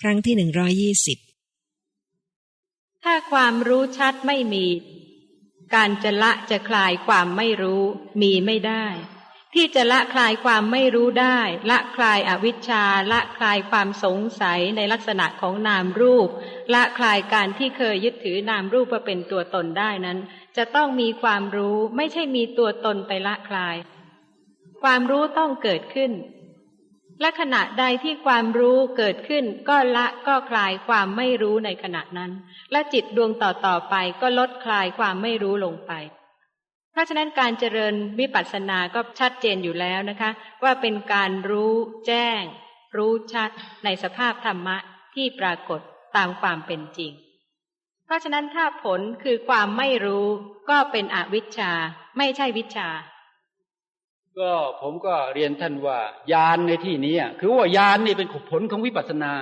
ครั้งที่หนึ่งร้อยี่สิบถ้าความรู้ชัดไม่มี การจะละจะคลายความไม่รู้มีไม่ได้ ที่จะละคลายความไม่รู้ได้ ละคลายอวิชชา ละคลายความสงสัยในลักษณะของนามรูป ละคลายการที่เคยยึดถือนามรูปว่าเป็นตัวตนได้นั้น จะต้องมีความรู้ไม่ใช่มีตัวตนไปละคลาย ความรู้ต้องเกิดขึ้น และขณะใดที่ความรู้เกิดขึ้นก็ละก็คลายความไม่รู้ในขณะนั้น และจิตดวงต่อต่อไปก็ลดคลายความไม่รู้ลงไป เพราะฉะนั้นการเจริญวิปัสสนาก็ชัดเจนอยู่แล้วนะคะ ว่าเป็นการรู้แจ้ง รู้ชัดในสภาพธรรมะที่ปรากฏตามความเป็นจริง เพราะฉะนั้นถ้าผลคือความไม่รู้ก็เป็นอวิชชาไม่ใช่วิชา ก็ผมก็เรียนท่านว่ายานในที่นี้อะคือว่ายานนี่เป็นผลของวิปัสสนา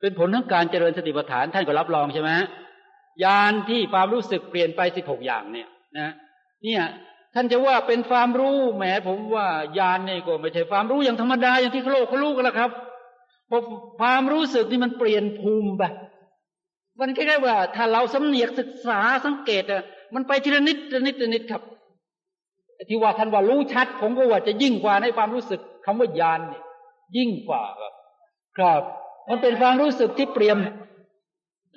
เป็นผลทั้งการเจริญสติปัฏฐานท่านก็รับรองใช่ไหมยานที่ความรู้สึกเปลี่ยนไปสิบหกอย่างเนี่ยนะเนี่ยท่านจะว่าเป็นความรู้แหมผมว่ายานนี่ก็ไม่ใช่ความรู้อย่างธรรมดาอย่างที่โลกเขารู้กันละครับพราความรู้สึกนี่มันเปลี่ยนภูมิไปมันแคล้ายๆว่า ถ้าเราสำเนียกศึกษาสังเกตอะมันไปทีละนิดทีละนิดทีละนิดครับ ที่ว่าท่านว่ารู้ชัดผมก็ว่าจะยิ่งกว่าในความรู้สึกคำว่ายานเนี่ยยิ่งกว่าครับครับ มันเป็นความรู้สึกที่เปลี่ยน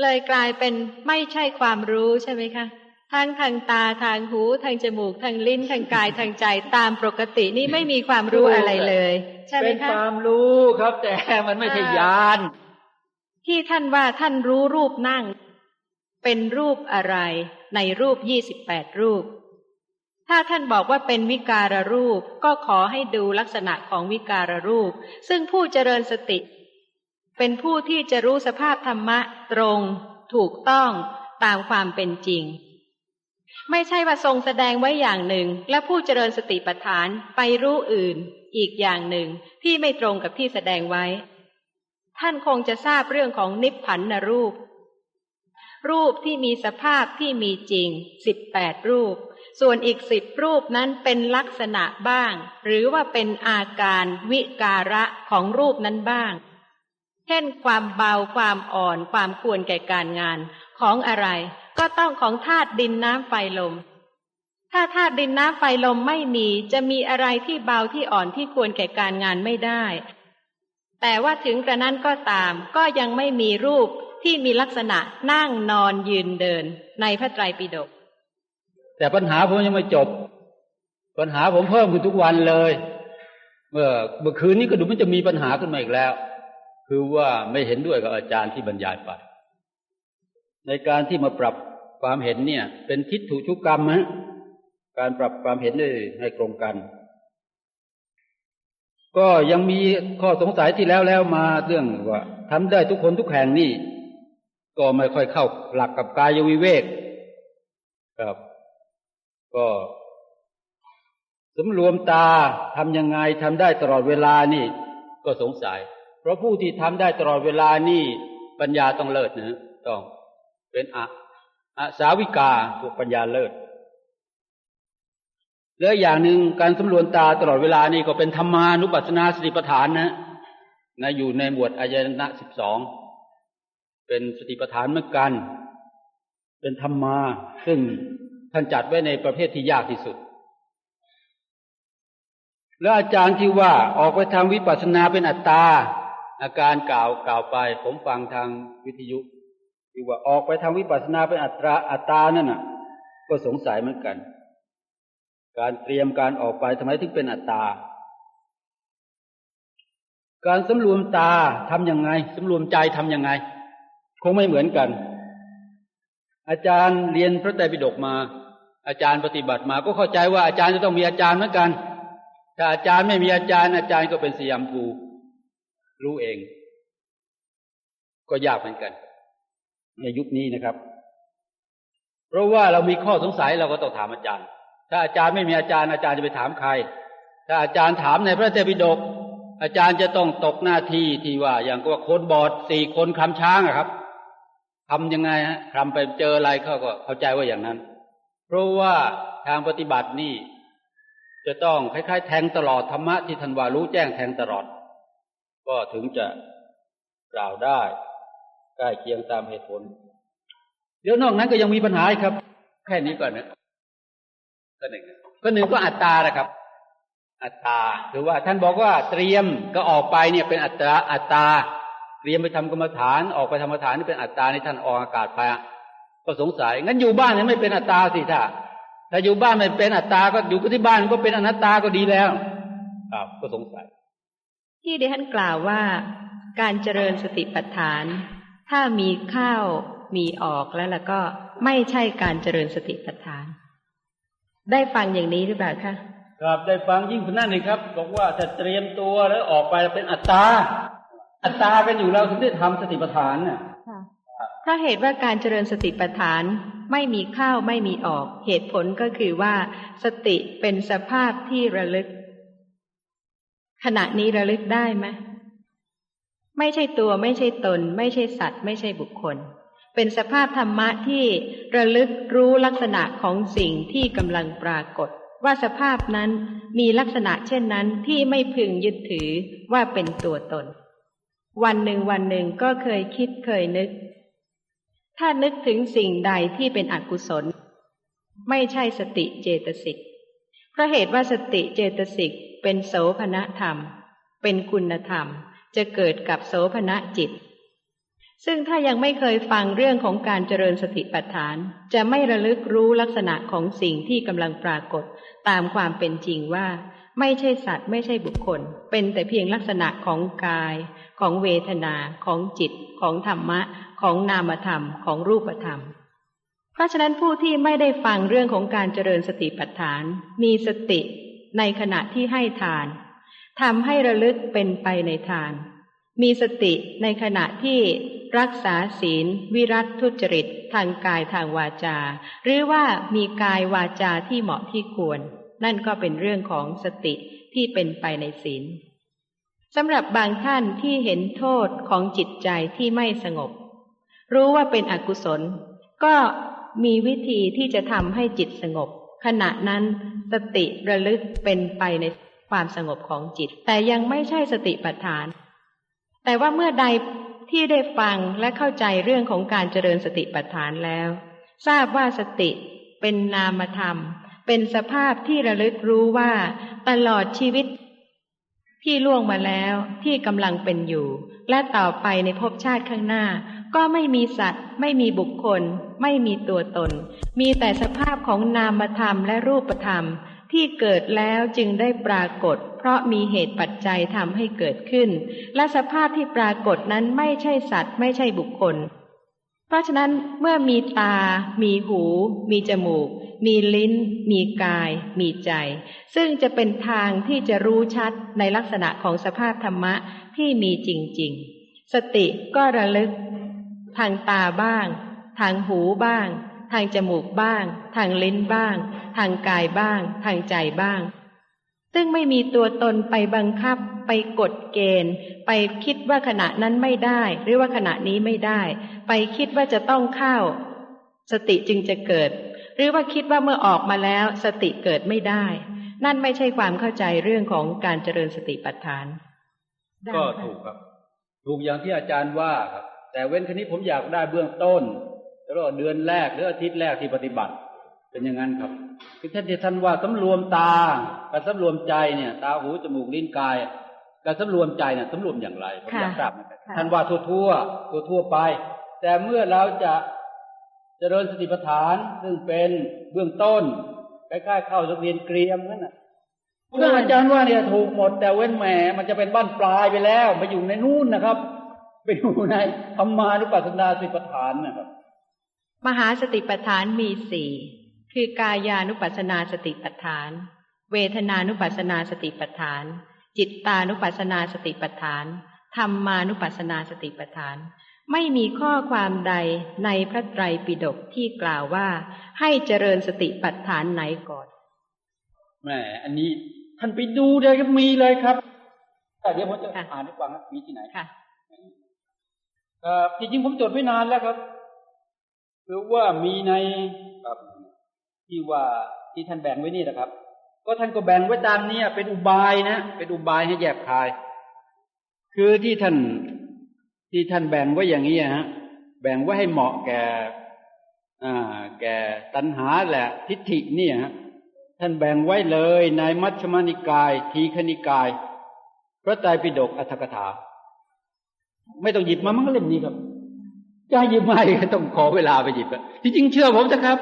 เลยกลายเป็นไม่ใช่ความรู้ใช่ไหมคะทั้งทางตาทางหูทางจมูกทางลิ้นทางกายทางใจตามปกตินี่ไม่มีความรู้อะไรเลย ใช่ไหมเป็นคะความรู้ครับแต่มันไม่ใช่ยานที่ท่านว่าท่านรู้รูปนั่ง เป็นรูปอะไรในรูปยี่สิบแปดรูป ถ้าท่านบอกว่าเป็นวิการรูปก็ขอให้ดูลักษณะของวิการรูป ซึ่งผู้เจริญสติ เป็นผู้ที่จะรู้สภาพธรรมะตรง ถูกต้องตามความเป็นจริง ไม่ใช่ว่าทรงแสดงไว้อย่างหนึ่ง และผู้เจริญสติปัฏฐานไปรู้อื่น อีกอย่างหนึ่งที่ไม่ตรงกับที่แสดงไว้ ท่านคงจะทราบเรื่องของนิพพันนรูป รูปที่มีสภาพที่มีจริงสิบแปดรูป ส่วนอีกสิบรูปนั้นเป็นลักษณะบ้าง หรือว่าเป็นอาการวิการะของรูปนั้นบ้าง เช่นความเบาความอ่อนความควรแก่การงานของอะไร ก็ต้องของธาตุดินน้ำไฟลม ถ้าธาตุดินน้ำไฟลมไม่มีจะมีอะไรที่เบาที่อ่อนที่ควรแก่การงานไม่ได้ แต่ว่าถึงกระนั้นก็ตาม ก็ยังไม่มีรูปที่มีลักษณะนั่งนอนยืนเดินในพระไตรปิฎก แต่ปัญหาผมยังไม่จบ ปัญหาผมเพิ่มขึ้นทุกวันเลย เมื่อเมื่อคืนนี้ก็ดูมันจะมีปัญหาขึ้นมาอีกแล้ว คือว่าไม่เห็นด้วยกับอาจารย์ที่บรรยายไป ในการที่มาปรับความเห็นเนี่ย เป็นทิฏฐุชุกกรรมฮะการปรับความเห็นได้ให้ตรงกัน ก็ยังมีข้อสงสัยที่แล้วแล้วมาเรื่องว่าทำได้ทุกคนทุกแห่งนี่ ก็ไม่ค่อยเข้าหลักกับกายวิเวก ครับ ก็สำรวมตาทำยังไงทำได้ตลอดเวลานี่ ก็สงสัย เพราะผู้ที่ทำได้ตลอดเวลานี่ปัญญาต้องเลิศนะต้อง เป็นอะอะสาวิกาพวกปัญญาเลิศแล้วอย่างหนึ่งการสำรวมตาตลอดเวลานี่ก็เป็นธรรมานุปัสสนาสติปัฏฐานนะนะอยู่ในหมวดอายตนะสิบสองเป็นสติปัฏฐานเหมือนกัน เป็นธรรมาซึ่ง ท่านจัดไว้ในประเภทที่ยากที่สุด แล้วอาจารย์ที่ว่าออกไปทางวิปัสสนาเป็นอัตตา อาการกล่าวกล่าวไป ผมฟังทางวิทยุที่ว่าออกไปทางวิปัสสนาเป็นอัตราอัตตานั่นน่ะ ก็สงสัยเหมือนกัน การเตรียมการออกไปทำไมถึงเป็นอัตตา การสำรวมตาทำยังไงสำรวมใจทำยังไง คงไม่เหมือนกันอาจารย์เรียนพระไตรปิฎกมา อาจารย์ปฏิบัติมาก็เข้าใจว่าอาจารย์จะต้องมีอาจารย์เหมือนกัน ถ้าอาจารย์ไม่มีอาจารย์ อาจารย์ก็เป็นสยามภูรู้เอง ก็ยากเหมือนกัน ในยุคนี้นะครับ เพราะว่าเรามีข้อสงสัยเราก็ต้องถามอาจารย์ ถ้าอาจารย์ไม่มีอาจารย์อาจารย์จะไปถามใคร ถ้าอาจารย์ถามในพระไตรปิฎกอาจารย์จะต้องตกหน้าที่ที่ว่า อย่างว่าคนบอดสี่คนคำช้างอะครับทำยังไงฮะทำไปเจออะไรเขาก็เข้าใจว่าอย่างนั้น ราะว่าทางปฏิบัตินี่ จะต้องคล้ายๆ แทงตลอดธรรมะที่ทันว่ารู้แจ้งแทงตลอด ก็ถึงจะกล่าวได้ใกล้เคียงตามเหตุผล เดี๋ยวนอกนั้นก็ยังมีปัญหาอีกครับ แค่นี้ก่อนนะก็หนึ่งก็หนึ่งก็อัตตานะครับ อัตตาหรือว่าท่านบอกว่าเตรียมก็ออกไปเนี่ยเป็นอัตตาอัตตาเตรียมไปทำกรรมฐานออกไปทำกรรมฐานนี่เป็นอัตตาในท่านออกอากาศไปอะ ก็สงสัย งั้นอยู่บ้านเนี่ยไม่เป็นอัตตาสิถ้าถ้าอยู่บ้านไม่เป็นอัตตาก็อยู่ที่บ้านก็เป็นอนัตตาก็ดีแล้วครับก็สงสัย ที่ดิฉันกล่าวว่า การเจริญสติปัฏฐาน ถ้ามีเข้ามีออกแล้วล่ะก็ไม่ใช่การเจริญสติปัฏฐาน ได้ฟังอย่างนี้หรือเปล่าคะครับได้ฟังยิ่งคนนั้นเลยครับ บอกว่าจะเตรียมตัวแล้วออกไปเป็นอัตตา อัตตาเป็นอยู่แล้วถึงได้ทำสติปัฏฐานน่ ถ้าเหตุว่าการเจริญสติปัฏฐานไม่มีเข้าไม่มีออก เหตุผลก็คือว่า สติเป็นสภาพที่ระลึก ขณะนี้ระลึกได้ไหมไม่ใช่ตัวไม่ใช่ตน ไม่ใช่สัตว์ ไม่ใช่บุคคล เป็นสภาพธรรมะที่ระลึกรู้ลักษณะของสิ่งที่กำลังปรากฏ ว่าสภาพนั้นมีลักษณะเช่นนั้นที่ไม่พึงยึดถือว่าเป็นตัวตน วันหนึ่งวันหนึ่งก็เคยคิดเคยนึก ถ้านึกถึงสิ่งใดที่เป็นอกุศล ไม่ใช่สติเจตสิกเพราะเหตุว่าสติเจตสิกเป็นโสภณธรรม เป็นคุณธรรม จะเกิดกับโสภณจิต ซึ่งถ้ายังไม่เคยฟังเรื่องของการเจริญสติปัฏฐาน จะไม่ระลึกรู้ลักษณะของสิ่งที่กำลังปรากฏตามความเป็นจริงว่า ไม่ใช่สัตว์ไม่ใช่บุคคล เป็นแต่เพียงลักษณะของกาย ของเวทนา ของจิต ของธรรมะ ของนามธรรม ของรูปธรรม เพราะฉะนั้นผู้ที่ไม่ได้ฟังเรื่องของการเจริญสติปัฏฐาน มีสติในขณะที่ให้ทานทำให้ระลึกเป็นไปในทาน มีสติในขณะที่รักษาศีล วิรัตทุจริต ทางกายทางวาจา หรือว่ามีกายวาจาที่เหมาะที่ควร นั่นก็เป็นเรื่องของสติที่เป็นไปในศีลสำหรับบางท่านที่เห็นโทษของจิตใจที่ไม่สงบ รู้ว่าเป็นอกุศล ก็มีวิธีที่จะทำให้จิตสงบ ขณะนั้นสติระลึกเป็นไปในความสงบของจิต แต่ยังไม่ใช่สติปัฏฐาน แต่ว่าเมื่อใดที่ได้ฟังและเข้าใจเรื่องของการเจริญสติปัฏฐานแล้ว ทราบว่าสติเป็นนามธรรม เป็นสภาพที่ระลึกรู้ว่า ตลอดชีวิต ที่ล่วงมาแล้วที่กำลังเป็นอยู่ และต่อไปในภพชาติข้างหน้า ก็ไม่มีสัตว์ ไม่มีบุคคล ไม่มีตัวตน มีแต่สภาพของนามธรรมและรูปธรรม ที่เกิดแล้วจึงได้ปรากฏ เพราะมีเหตุปัจจัยทำให้เกิดขึ้น และสภาพที่ปรากฏนั้นไม่ใช่สัตว์ ไม่ใช่บุคคล เพราะฉะนั้นเมื่อมีตา มีหู มีจมูก มีลิ้น มีกาย มีใจ ซึ่งจะเป็นทางที่จะรู้ชัดในลักษณะของสภาพธรรมะที่มีจริง ๆ สติก็ระลึก ทางตาบ้าง ทางหูบ้าง ทางจมูกบ้าง ทางลิ้นบ้าง ทางกายบ้าง ทางใจบ้าง ซึ่งไม่มีตัวตนไปบังคับ ไปกดเกณฑ์ ไปคิดว่าขณะนั้นไม่ได้ หรือว่าขณะนี้ไม่ได้ ไปคิดว่าจะต้องเข้า สติจึงจะเกิด หรือว่าคิดว่าเมื่อออกมาแล้วสติเกิดไม่ได้ นั่นไม่ใช่ความเข้าใจเรื่องของการเจริญสติปัฏฐาน ก็ถูกครับ ถูกอย่างที่อาจารย์ว่าครับ แต่เว้นคันนี้ผมอยากได้เบื้องต้น แล้วก็เดือนแรกหรืออาทิตย์แรกที่ปฏิบัติ เป็นอย่างนั้นครับคือท่านที่ท่านว่าสำรวมตากับสำรวมใจเนี่ย ตาหูจมูกลิ้นกายกับสำรวมใจเนี่ยสำรวมอย่างไรผมอยากทราบเหมือนกันท่านว่าทั่วทั่วทั่วทั่วๆไป แต่เมื่อเราจะเจริญสติปัฏฐานซึ่งเป็นเบื้องต้นคล้ๆเข้าสักเรียนเกรียมนั่นน่ะเรื่ออาจารย์ว่าเนี่ยถูกหมด แต่เว้นแหมมันจะเป็นบ้านปลายไปแล้วไปอยู่ในนู่นนะครับ ไปอยู่ในธรรมานุปัสสนาสติปัฏฐานนะครับ มหาสติปัฏฐานมีสี่คือกายานุปัสสนาสติปัฏฐาน เวทนานุปัสสนาสติปัฏฐาน จิตตานุปัสสนาสติปัฏฐานธรรมานุปัสสนาสติปัฏฐาน ไม่มีข้อความใดในพระไตรปิฎกที่กล่าวว่า ให้เจริญสติปัฏฐานไหนก่อนแหมอันนี้ท่านไปดูเลยครับมีเลยครับแต่เดี๋ยวผมจะค่ะอ่านให้ฟังนะมีที่ไหนค่ะเอ่อจริงๆผมจดไว้นานแล้วครับคือว่ามีในครับที่ว่าที่ท่านแบ่งไว้นี่นะครับ ก็ท่านก็แบ่งไว้ตามเนี้เป็นอุบายนะเป็นอุบายให้แยกคาย คือที่ท่าน ที่ท่านแบ่งไว้อย่างนี้ฮะแบ่งไว้ให้เหมาะแก่แก่ตัณหาแหละทิฏฐิเนี่ยฮะท่านแบ่งไว้เลยในมัชฌิมานิกาย ทีคณิกาย พระไตรปิฎกอัตถกถา ไม่ต้องหยิบมามันก็เล่มนี้ครับจะหยิบมาอีกก็ต้องขอเวลาไปหยิบอะที่จริงเชื่อผมนะครับ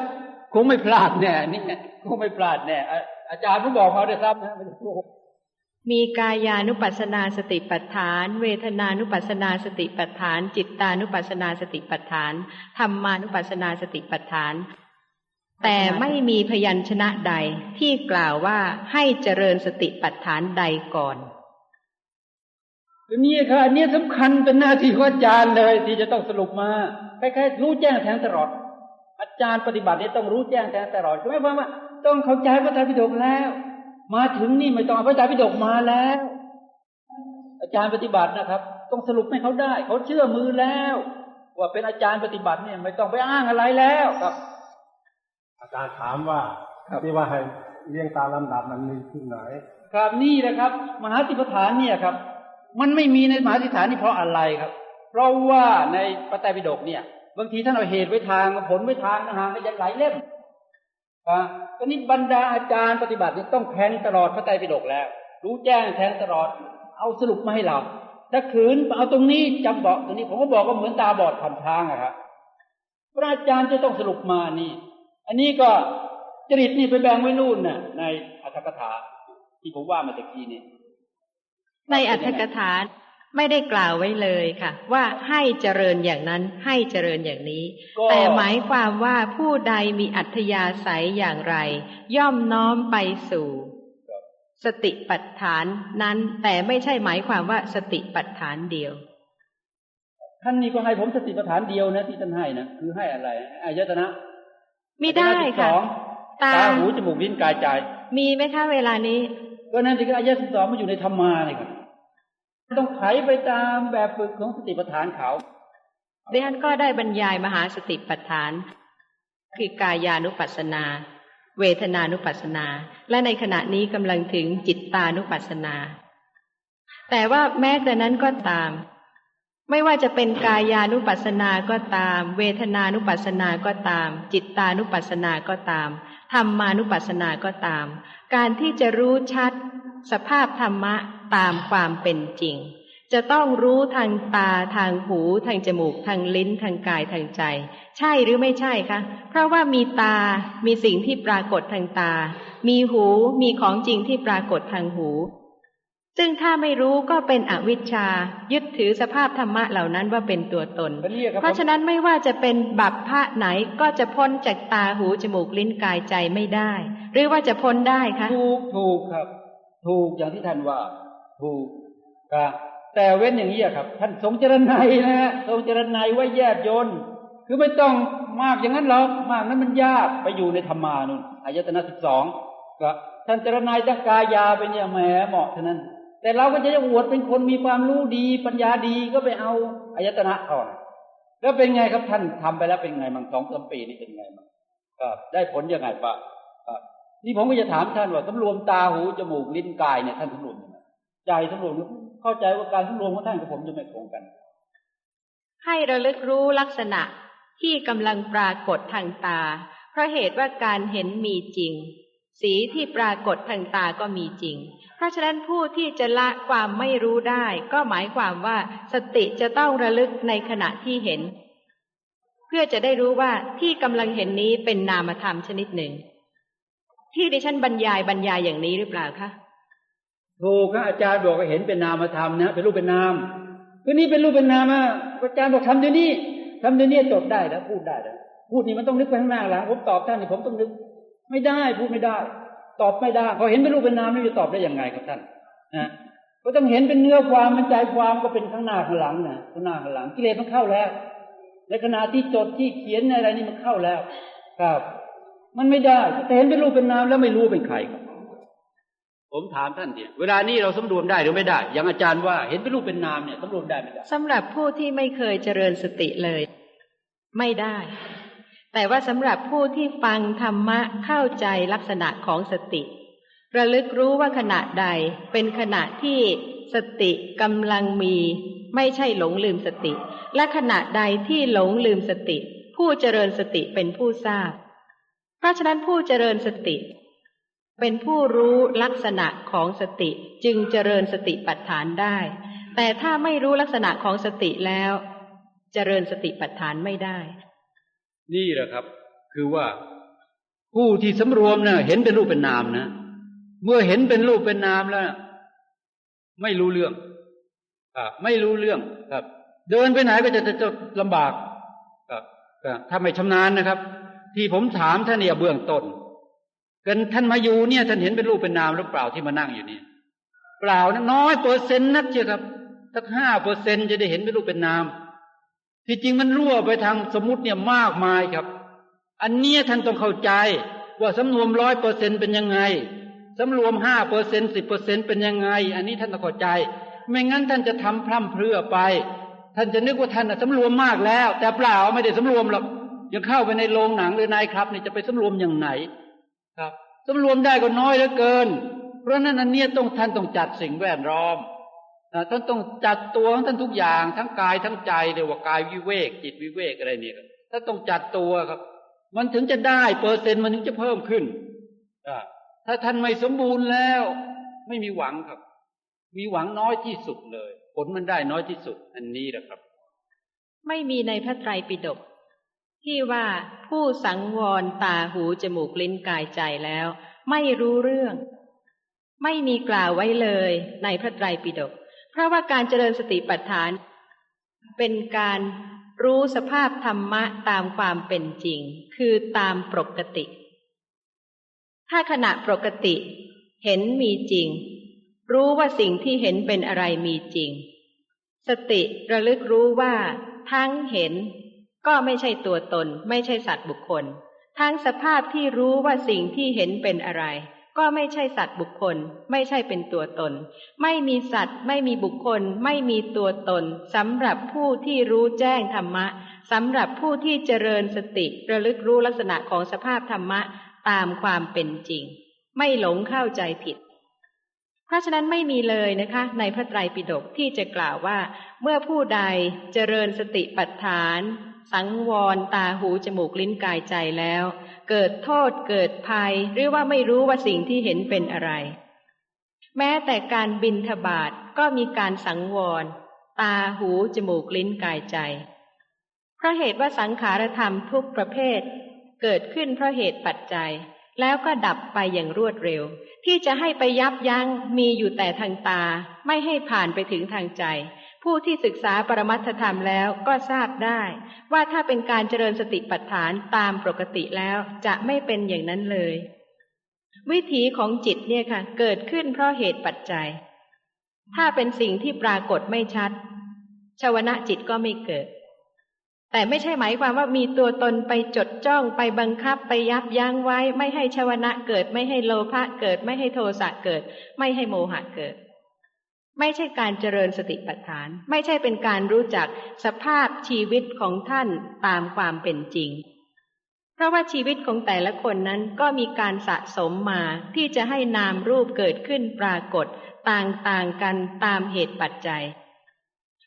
คงไม่พลาดแน่นี่คงไม่พลาดแน่อาจารย์ผมบอกมาด้วยซ้ำนะไม่ได้โกหก มีกายานุปัสสนาสติปัฏฐาน เวทนานุปัสสนาสติปัฏฐาน จิตตานุปัสสนาสติปัฏฐานธรรมานุปัสสนาสติปัฏฐาน แต่ไม่มีพยัญชนะใดที่กล่าวว่าให้เจริญสติปัฏฐานใดก่อนอันนี้ครับอันนี้สำคัญเป็นหน้าที่ของอาจารย์เลย ที่จะต้องสรุปมาคล้ายๆรู้แจ้งแทงตลอด อาจารย์ปฏิบัติเนี่ยต้องรู้แจ้งแทงตลอดไม่ว่าว่าต้องเข้าใจพระไตรปิฎกแล้ว มาถึงนี่ไม่ต้องเอาพระไตรปิฎกมาแล้ว อาจารย์ปฏิบัตินะครับ ต้องสรุปให้เขาได้เขาเชื่อมือแล้ว ว่าเป็นอาจารย์ปฏิบัติเนี่ย ไม่ต้องไปอ้างอะไรแล้วครับ อาจารย์ถามว่าครับที่ว่าให้เรียงตามลำดับมันมีที่ไหนครับนี่แหละครับ มหาสิปฐานเนี่ยครับ มันไม่มีในมหาสิปฐานนี่เพราะอะไรครับ เพราะว่าในพระไตรปิฎกเนี่ย บางทีท่านเอาเหตุไว้ทางเอาผลไว้ทางนะฮะก็ยังหลายเล่ม อ่าตอนนี้บรรดาอาจารย์ปฏิบัตินี่ต้องแทงตลอดพระไตรปิฎกแล้ว รู้แจ้งแทงตลอด เอาสรุปมาให้เรา ถ้าขืนเอาตรงนี้จำบอกตรงนี้ผมก็บอกว่าเหมือนตาบอดผ่านทางอะครับพระอาจารย์จะต้องสรุปมานี่ อันนี้ก็จริตนี่ไปแบ่งไว้นู่นน่ะ ในอัตถกถาที่ผมว่ามาตะกี้นี่ในอัตถกถา ไม่ได้กล่าวไว้เลยค่ะ ว่าให้เจริญอย่างนั้นให้เจริญอย่างนี้ก็แต่หมายความว่าผู้ใดมีอัธยาศัยอย่างไร ย่อมน้อมไปสู่ สติปัฏฐานนั้น แต่ไม่ใช่หมายความว่าสติปัฏฐานเดียว ท่านนี้ก็ให้ผมสติปัฏฐานเดียวนะที่ท่านให้นะคือให้อะไรอายตนะไม่ได้ค่ะอายตนสิบสองตาตาหูจมูกลิ้นกายใจ มีไหมคะเวลานี้ก็นั่นที่อายตนะสิบสองมันอยู่ในธรรมาเลยครับ ต้องไขไปตามแบบฝึกของสติปัฏฐานเขาดิฉันก็ได้บรรยายมหาสติปัฏฐาน คือกายานุปัสสนา เวทนานุปัสสนา และในขณะนี้กำลังถึงจิตตานุปัสสนา แต่ว่าแม้แต่นั้นก็ตาม ไม่ว่าจะเป็นกายานุปัสสนาก็ตาม เวทนานุปัสสนาก็ตาม จิตตานุปัสสนาก็ตามธรรมานุปัสสนาก็ตาม การที่จะรู้ชัดสภาพธรรมะ ตามความเป็นจริง จะต้องรู้ทางตาทางหู ทางจมูก ทางลิ้นทางกายทางใจ ใช่หรือไม่ใช่คะ เพราะว่ามีตา มีสิ่งที่ปรากฏทางตา มีหู มีของจริงที่ปรากฏทางหู ซึ่งถ้าไม่รู้ก็เป็นอวิชชา ยึดถือสภาพธรรมะเหล่านั้นว่าเป็นตัวตนก็นี่ครับเพราะฉะนั้นไม่ว่าจะเป็นบัพพะไหนก็จะพ้นจากตาหูจมูกลิ้นกายใจไม่ได้ หรือว่าจะพ้นได้คะ ถูกถูกครับถูกอย่างที่ท่านว่า ถูกครับแต่เว้นอย่างนี้ครับ ท่านทรงเจรนัยนะฮะทรงเจรนัยไว้แยบยนต์คือไม่ต้องมากอย่างนั้นหรอกมากนั้นมันยากไปอยู่ในธรรมานุนอายตนะสิบสองก็ท่านเจรนัยตั้งกายาไปเนี่ยแหมเหมาะเท่านั้น แต่เราก็จะอวดเป็นคนมีความรู้ดี ปัญญาดีก็ไปเอาอายตนะก่อนแล้วเป็นไงครับท่านทำไปแล้วเป็นไงมั่งสองสามปีนี่เป็นไงมั่งครับได้ผลยังไงปะครับนี่ผมก็จะถามท่านว่าสำรวมตาหูจมูกลิ้นกายเนี่ยท่านสำรวมยัง ใจสำรวมเข้าใจว่าการสำรวมของท่านกับผมจะไม่ตรงกัน ให้ระลึกรู้ลักษณะที่กำลังปรากฏทางตา เพราะเหตุว่าการเห็นมีจริง สีที่ปรากฏทางตาก็มีจริง เพราะฉะนั้นผู้ที่จะละความไม่รู้ได้ ก็หมายความว่าสติจะต้องระลึกในขณะที่เห็น เพื่อจะได้รู้ว่าที่กำลังเห็นนี้เป็นนามธรรมชนิดหนึ่ง ที่ดิฉันบรรยายบรรยายอย่างนี้หรือเปล่าคะ ถูกครับอาจารย์บอกเห็นเป็นนามธรรมนะเป็นรูปเป็นนามคือนี่เป็นรูปเป็นนามอะอาจารย์บอกทำเดี๋ยวนี้ทำเดี๋ยวนี้จบได้แล้วพูดได้แล้วพูดนี่มันต้องนึกไปข้างหน้าหลังผมตอบท่านนี่ผมต้องนึก ไม่ได้พูดไม่ได้ ตอบไม่ได้พอเห็นเป็นรูปเป็นนามนี่จะตอบได้ยังไงครับท่านนะก็ต้องเห็นเป็นเนื้อความเป็นใจความก็เป็นข้างหน้าข้างหลังนะข้างหน้าข้างหลังกิเลสมันเข้าแล้ว ในขณะที่จดที่เขียนอะไรนี่มันเข้าแล้ว ครับ มันไม่ได้แต่เห็นเป็นรูปเป็นนามแล้วไม่รู้เป็นใครครับ ผมถามท่านเนี่ยเวลานี้เราสำรวมได้หรือไม่ได้ อย่างอาจารย์ว่าเห็นเป็นรูปเป็นนามเนี่ยสำรวมได้ไหมได้สำหรับผู้ที่ไม่เคยเจริญสติเลย ไม่ได้ แต่ว่าสำหรับผู้ที่ฟังธรรมะเข้าใจลักษณะของสติ ระลึกรู้ว่าขณะใดเป็นขณะที่สติกำลังมี ไม่ใช่หลงลืมสติ และขณะใดที่หลงลืมสติ ผู้เจริญสติเป็นผู้ทราบ เพราะฉะนั้นผู้เจริญสติ เป็นผู้รู้ลักษณะของสติจึงเจริญสติปัฏฐานได้ แต่ถ้าไม่รู้ลักษณะของสติแล้ว เจริญสติปัฏฐานไม่ได้ นี่แหละครับ คือว่า ผู้ที่สำรวมเนะ่ะ เห็นเป็นรูปเป็นนามนะเมื่อเห็นเป็นรูปเป็นนามแล้ว ไม่รู้เรื่องอ่าไม่รู้เรื่องครับ เดินไปไหนก็จะจะจะลำบากครับถ้าไม่ชำนาญนะครับ ที่ผมถามท่านเนี่ยเบื้องต้น กันท่านมาอยู่เนี่ยท่านเห็นเป็นรูปเป็นนามหรือเปล่าที่มานั่งอยู่เนี่ยเปล่านะน้อยเปอร์เซ็นต์นักเชียวครับสักห้าเปอร์เซ็นจะได้เห็นเป็นรูปเป็นนาม ที่จริงมันรั่วไปทางสมมติเนี่ยมากมายครับ อันเนี้ยท่านต้องเข้าใจว่าสำรวมร้อยเปอร์เซ็นเป็นยังไงสำรวมห้าเปอร์เซ็นสิบเปอร์เซ็นเป็นยังไง อันนี้ท่านต้องเข้าใจ ไม่งั้นท่านจะทำพร่ำเพรื่อไป ท่านจะนึกว่าท่านน่ะสำรวมมากแล้ว แต่เปล่าไม่ได้สำรวมหรอกยังเข้าไปในโรงหนังหรือนายครับนี่จะไปสำรวมอย่างไหน ครับสำรวมได้ก็น้อยเหลือเกิน เพราะนั้นอันเนี้ยต้องท่านต้องจัดสิ่งแวดล้อมท่านต้องจัดตัวของท่านทุกอย่างทั้งกายทั้งใจเรียกว่ากายวิเวก จิตวิเวกอะไรเนี่ยถ้าต้องจัดตัวครับ มันถึงจะได้เปอร์เซ็นต์มันถึงจะเพิ่มขึ้นถ้าท่านไม่สมบูรณ์แล้ว ไม่มีหวังครับ มีหวังน้อยที่สุดเลย ผลมันได้น้อยที่สุด อันนี้แหละครับ ไม่มีในพระไตรปิฎก ที่ว่าผู้สังวรตาหูจมูกลิ้นกายใจแล้ว ไม่รู้เรื่อง ไม่มีกล่าวไว้เลยในพระไตรปิฎกเพราะว่าการเจริญสติปัฏฐาน เป็นการรู้สภาพธรรมะตามความเป็นจริง คือตามปกติ ถ้าขณะปกติ เห็นมีจริง รู้ว่าสิ่งที่เห็นเป็นอะไรมีจริง สติระลึกรู้ว่า ทั้งเห็น ก็ไม่ใช่ตัวตน ไม่ใช่สัตว์บุคคล ทั้งสภาพที่รู้ว่าสิ่งที่เห็นเป็นอะไร ก็ไม่ใช่สัตว์บุคคล ไม่ใช่เป็นตัวตน ไม่มีสัตว์ ไม่มีบุคคล ไม่มีตัวตนสำหรับผู้ที่รู้แจ้งธรรมะสำหรับผู้ที่เจริญสติระลึกรู้ลักษณะของสภาพธรรมะตามความเป็นจริง ไม่หลงเข้าใจผิดเพราะฉะนั้นไม่มีเลยนะคะ ในพระไตรปิฎกที่จะกล่าวว่า เมื่อผู้ใดเจริญสติปัฏฐาน สังวรตาหูจมูกลิ้นกายใจแล้ว เกิดโทษเกิดภัย หรือว่าไม่รู้ว่าสิ่งที่เห็นเป็นอะไร แม้แต่การบินทบาทก็มีการสังวร ตาหูจมูกลิ้นกายใจ เพราะเหตุว่าสังขารธรรมทุกประเภท เกิดขึ้นเพราะเหตุปัจจัย แล้วก็ดับไปอย่างรวดเร็ว ที่จะให้ไปยับยั้งมีอยู่แต่ทางตา ไม่ให้ผ่านไปถึงทางใจ ผู้ที่ศึกษาปรมัตถธรรมแล้วก็ทราบได้ ว่าถ้าเป็นการเจริญสติปัฏฐานตามปกติแล้วจะไม่เป็นอย่างนั้นเลย วิถีของจิตเนี่ยค่ะ เกิดขึ้นเพราะเหตุปัจจัย ถ้าเป็นสิ่งที่ปรากฏไม่ชัด ชวนะจิตก็ไม่เกิด แต่ไม่ใช่หมายความว่ามีตัวตนไปจดจ้องไปบังคับไปยับยั้งไว้ ไม่ให้ชวนะเกิด ไม่ให้โลภะเกิด ไม่ให้โทสะเกิด ไม่ให้โมหะเกิด ไม่ใช่การเจริญสติปัฏฐาน ไม่ใช่เป็นการรู้จักสภาพชีวิตของท่านตามความเป็นจริง เพราะว่าชีวิตของแต่ละคนนั้นก็มีการสะสมมาที่จะให้นามรูปเกิดขึ้นปรากฏต่างๆกันตามเหตุปัจจัย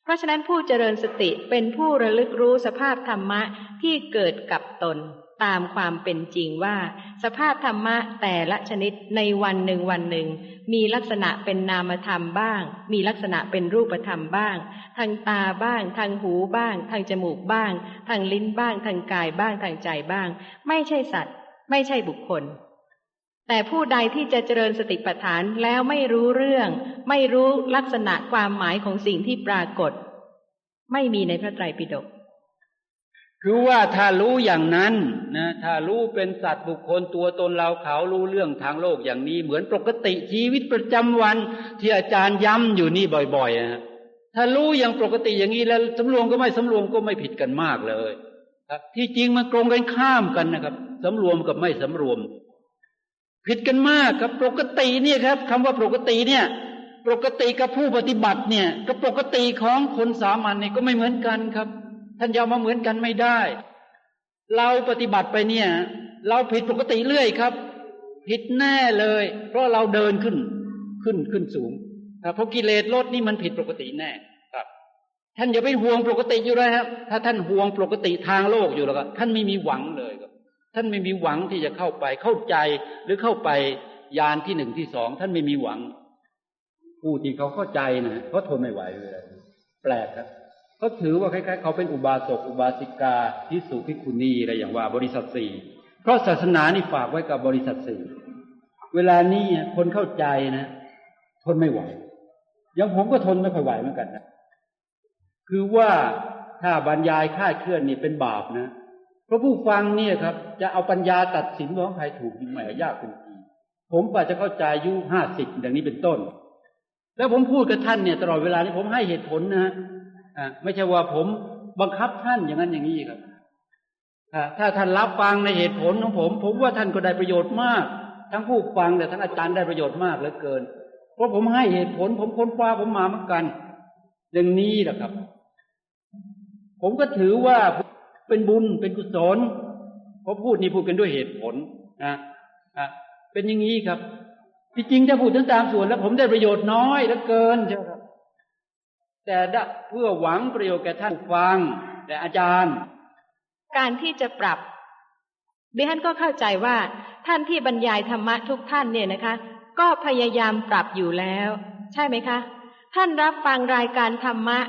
เพราะฉะนั้นผู้เจริญสติเป็นผู้ระลึกรู้สภาพธรรมะที่เกิดกับตนตามความเป็นจริงว่า สภาพธรรมะแต่ละชนิดในวันหนึ่งวันหนึ่ง มีลักษณะเป็นนามธรรมบ้าง มีลักษณะเป็นรูปธรรมบ้าง ทางตาบ้าง ทางหูบ้าง ทางจมูกบ้าง ทางลิ้นบ้าง ทางกายบ้าง ทางใจบ้าง ไม่ใช่สัตว์ ไม่ใช่บุคคล แต่ผู้ใดที่จะเจริญสติปัฏฐานแล้วไม่รู้เรื่อง ไม่รู้ลักษณะความหมายของสิ่งที่ปรากฏ ไม่มีในพระไตรปิฎก คือว่าถ้ารู้อย่างนั้นนะถ้ารู้เป็นสัตว์บุคคลตัวตนเราเขารู้เรื่องทางโลกอย่างนี้ เหมือนปกติชีวิตประจำวัน ที่อาจารย์ย้ำอยู่นี่บ่อยๆนะถ้ารู้อย่างปกติอย่างนี้แล้วสำรวมก็ไม่สำรวมก็ไม่ผิดกันมากเลยครับ ที่จริงมันตรงกันข้ามกันนะครับสำรวมกับไม่สำรวม ผิดกันมากครับ ปกติเนี่ยครับคำว่าปกติเนี่ย ปกติกับผู้ปฏิบัติเนี่ย กับปกติของคนสามัญเนี่ยก็ไม่เหมือนกันครับ ท่านยามาเหมือนกันไม่ได้ เราปฏิบัติไปเนี่ย เราผิดปกติเรื่อยครับ ผิดแน่เลย เพราะเราเดินขึ้นขึ้นขึ้นสูงเพราะกิเลสลดนี่มันผิดปกติแน่ครับ ท่านอย่าไปห่วงปกติอยู่เลยครับ ถ้าท่านห่วงปกติทางโลกอยู่แล้วก็ท่านไม่มีหวังเลยครับ ท่านไม่มีหวังที่จะเข้าไปเข้าใจหรือเข้าไปยานที่หนึ่งที่สองท่านไม่มีหวัง ผู้ที่เขาเข้าใจนะเขาทนไม่ไหวเลยแปลกครับ เขาถือว่าคล้ายๆ เขาเป็นอุบาสกอุบาสิกาทิสุพิคุณีอะไรอย่างว่าบริษัทสี่เพราะศาสนานี่ฝากไว้กับบริษัทสี่เวลานี้คนเข้าใจนะทนไม่ไหวอย่างผมก็ทนไม่ค่อยไหวเหมือนกันนะคือว่าถ้าบรรยายค่าดเคลื่อนนี่เป็นบาปนะเพราะผู้ฟังเนี่ยครับ จะเอาปัญญาตัดสินว่าของใครถูกจริงไหมยากเป็นทีผมกว่าจะเข้าใจอายุห้าสิบอย่างนี้เป็นต้น แล้วผมพูดกับท่านเนี่ย ตลอดเวลานี้ผมให้เหตุผลนะฮะ อ่าไม่ใช่ว่าผมบังคับท่านอย่างนั้นอย่างนี้ครับอ่าถ้าท่านรับฟังในเหตุผลของผม ผมว่าท่านก็ได้ประโยชน์มาก ทั้งผู้ฟังแต่ทั้งอาจารย์ได้ประโยชน์มากเหลือเกิน เพราะผมให้เหตุผล ผมค้นคว้าผมมาเหมือนกันอย่างนี้แหละครับ ผมก็ถือว่าเป็นบุญเป็นกุศลเพราะพูดนี่พูดกันด้วยเหตุผลนะอะเป็นอย่างนี้ครับที่จริงจะพูดถึงตามส่วนแล้ว ผมได้ประโยชน์น้อยเหลือเกินใช่ไหมครับ แต่ด้เพื่อหวังประโยชน์แก่ท่านผู้ฟังและอาจารย์ การที่จะปรับดิฉันก็เข้าใจว่าท่านที่บรรยายธรรมะทุกท่านเนี่ยนะคะ ก็พยายามปรับอยู่แล้ว ใช่ไหมคะ ท่านรับฟังรายการธรรมะ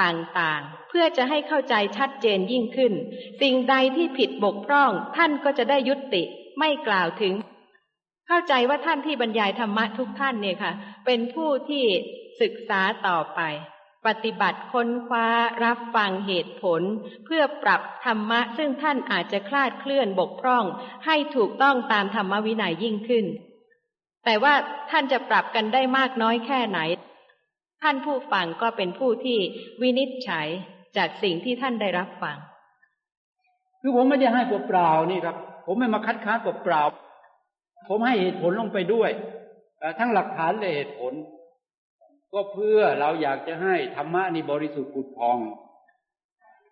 ต่างๆ เพื่อจะให้เข้าใจชัดเจนยิ่งขึ้น สิ่งใดที่ผิดบกพร่อง ท่านก็จะได้ยุติไม่กล่าวถึง เข้าใจว่าท่านที่บรรยายธรรมะทุกท่านเนี่ยค่ะ เป็นผู้ที่ศึกษาต่อไป ปฏิบัติค้นคว้ารับฟังเหตุผล เพื่อปรับธรรมะซึ่งท่านอาจจะคลาดเคลื่อนบกพร่อง ให้ถูกต้องตามธรรมวินัยยิ่งขึ้น แต่ว่าท่านจะปรับกันได้มากน้อยแค่ไหน ท่านผู้ฟังก็เป็นผู้ที่วินิจฉัยจากสิ่งที่ท่านได้รับฟัง คือผมไม่ได้ให้เปล่าๆนี่ครับ ผมไม่มาคัดค้านเปล่าๆผมให้เหตุผลลงไปด้วย ทั้งหลักฐานและเหตุผล ก็เพื่อเราอยากจะให้ธรรมะนี่บริสุทธิ์ผุดพอง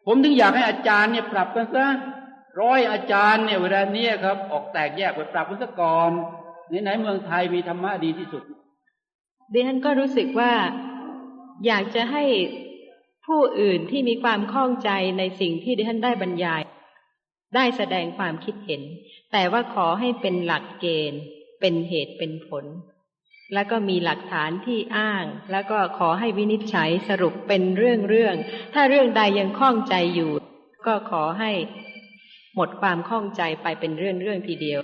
ผมถึงอยากให้อาจารย์เนี่ยปรับกันซะร้อยอาจารย์เนี่ยเวลาเนี้ยครับ ออกแตกแยกไปปรับกันซะก่อนไหนๆเมืองไทยมีธรรมะดีที่สุดดิฉันก็รู้สึกว่าอยากจะให้ผู้อื่นที่มีความข้องใจในสิ่งที่ดิฉันได้บรรยาย ได้แสดงความคิดเห็น แต่ว่าขอให้เป็นหลักเกณฑ์ เป็นเหตุเป็นผล แล้วก็มีหลักฐานที่อ้าง แล้วก็ขอให้วินิจฉัยสรุปเป็นเรื่องเรื่องๆถ้าเรื่องใดยังข้องใจอยู่ ก็ขอให้หมดความข้องใจไปเป็นเรื่องเรื่องๆทีเดียว